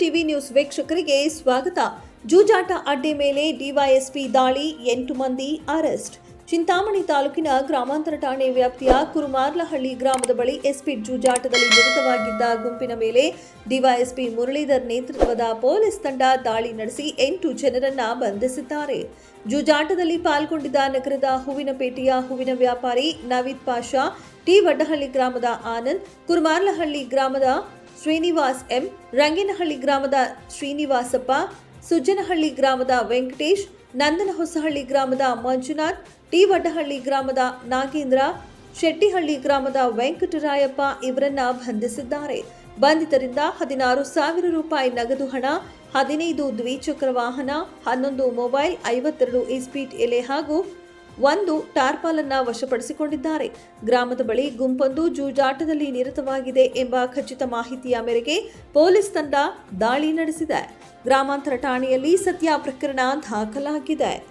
TV news ವೀಕ್ಷಕರಿಗೆ ಸ್ವಾಗತ. ಜೂಜಾಟ ಅಡ್ಡೆ ಮೇಲೆ ಡಿವೈಎಸ್ಪಿ ದಾಳಿ, ಎಂಟು ಮಂದಿ ಅರೆಸ್ಟ್. ಚಿಂತಾಮಣಿ ತಾಲೂಕಿನ ಗ್ರಾಮಾಂತರ ಠಾಣೆ ವ್ಯಾಪ್ತಿಯ ಕುರುಮಾರ್ಲಹಳ್ಳಿ ಗ್ರಾಮದ ಬಳಿ ಎಸ್ಪಿ ಜೂಜಾಟದಲ್ಲಿ ನಿರತವಾಗಿದ್ದ ಗುಂಪಿನ ಮೇಲೆ ಡಿವೈಎಸ್ಪಿ ಮುರಳೀಧರ್ ನೇತೃತ್ವದ ಪೊಲೀಸ್ ತಂಡ ದಾಳಿ ನಡೆಸಿ ಎಂಟು ಜನರನ್ನ ಬಂಧಿಸಿದ್ದಾರೆ. ಜೂಜಾಟದಲ್ಲಿ ಪಾಲ್ಗೊಂಡಿದ್ದ ನಗರದ ಹೂವಿನಪೇಟೆಯ ಹೂವಿನ ವ್ಯಾಪಾರಿ ನವೀದ್ ಪಾಷಾ, ಟಿ ವಡ್ಡಹಳ್ಳಿ ಗ್ರಾಮದ ಆನಂದ್, ಕುರುಮಾರ್ಲಹಳ್ಳಿ ಗ್ರಾಮದ ಶ್ರೀನಿವಾಸ್ ಎಂ, ರಂಗಿನಹಳ್ಳಿ ಗ್ರಾಮದ ಶ್ರೀನಿವಾಸಪ್ಪ, ಸುಜ್ಜನಹಳ್ಳಿ ಗ್ರಾಮದ ವೆಂಕಟೇಶ್ ನಂದನ ಹೊಸಹಳ್ಳಿ ಗ್ರಾಮದ ಮಂಜುನಾಥ್ ಟಿ ವಡ್ಡಹಳ್ಳಿ ಗ್ರಾಮದ ನಾಗೇಂದ್ರ, ಶೆಟ್ಟಿಹಳ್ಳಿ ಗ್ರಾಮದ ವೆಂಕಟರಾಯಪ್ಪ ಇವರನ್ನ ಬಂಧಿಸಿದ್ದಾರೆ. ಬಂಧಿತರಿಂದ ಹದಿನಾರು ಸಾವಿರ ರೂಪಾಯಿ ನಗದು ಹಣ, ಹದಿನೈದು ದ್ವಿಚಕ್ರ ವಾಹನ, ಹನ್ನೊಂದು ಮೊಬೈಲ್, ಐವತ್ತೆರಡು ಇಸ್ಪೀಟ್ ಎಲೆ ಹಾಗೂ ಒಂದು ಟಾರ್ಪಾಲನ್ನ ವಶಪಡಿಸಿಕೊಂಡಿದ್ದಾರೆ. ಗ್ರಾಮದ ಬಳಿ ಗುಂಪೊಂದು ಜೂಜಾಟದಲ್ಲಿ ನಿರತವಾಗಿದೆ ಎಂಬ ಖಚಿತ ಮಾಹಿತಿಯ ಮೇರೆಗೆ ಪೊಲೀಸ್ ತಂಡ ದಾಳಿ ನಡೆಸಿದೆ. ಗ್ರಾಮಾಂತರ ಠಾಣೆಯಲ್ಲಿ ಸತ್ಯ ಪ್ರಕರಣ ದಾಖಲಾಗಿದೆ.